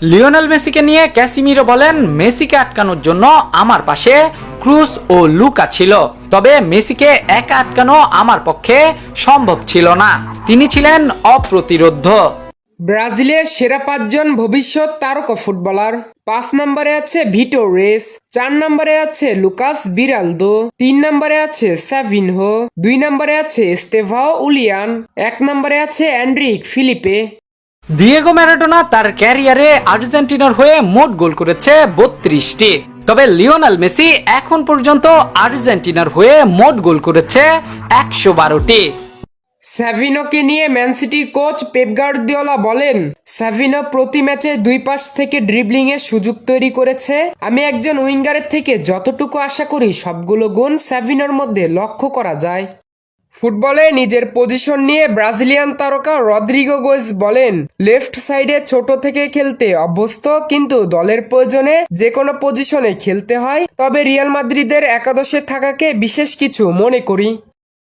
Lionel মেসিকে নিয়ে Casemiro বলেন, মেসিকে আটকানোর জন্য আমার পাশে ক্রুস ও লুকা ছিল। তবে মেসিকে একা আটকানো আমার পক্ষে সম্ভব ছিল না। তিনি ছিলেন অপ্রতিরোধ্য ব্রাজিলের সেরা পাঁচজন ভবিষ্যৎ তারকা ফুটবলার। পাঁচ নম্বরে আছে ভিটো রেস, চার নম্বরে আছে লুকাস বিরালদো, তিন নম্বরে আছে স্যাভিনহো দুই নম্বরে আছে স্তেভাও উলিয়ান, এক নম্বরে আছে অ্যান্ড্রিক ফিলিপে। দিয়েগো ম্যারাডোনা তার ক্যারিয়ারে আর্জেন্টিনার হয়ে মোট গোল করেছে বত্রিশটি। তবে লিওনাল মেসি এখন পর্যন্ত আর্জেন্টিনার হয়ে মোট গোল করেছে একশো বারোটি। স্যাভিনোকে নিয়ে ম্যান সিটির কোচ পেপ গার্দিওলা বলেন স্যাভিনো প্রতি ম্যাচে দুই পাশ থেকে ড্রিবলিং এর সুযোগ তৈরি করেছে। আমি একজন উইঙ্গারের থেকে যতটুকু আশা করি সবগুলো গুণ স্যাভিনোর মধ্যে লক্ষ্য করা যায়। ফুটবলে নিজের পজিশন নিয়ে ব্রাজিলিয়ান তারকা রদ্রিগো গোয়েস বলেন, লেফট সাইডে ছোট থেকে খেলতে অভ্যস্ত, কিন্তু দলের প্রয়োজনে যে কোনো পজিশনে খেলতে হয়, তবে রিয়াল মাদ্রিদের একাদশে থাকাকে বিশেষ কিছু মনে করি।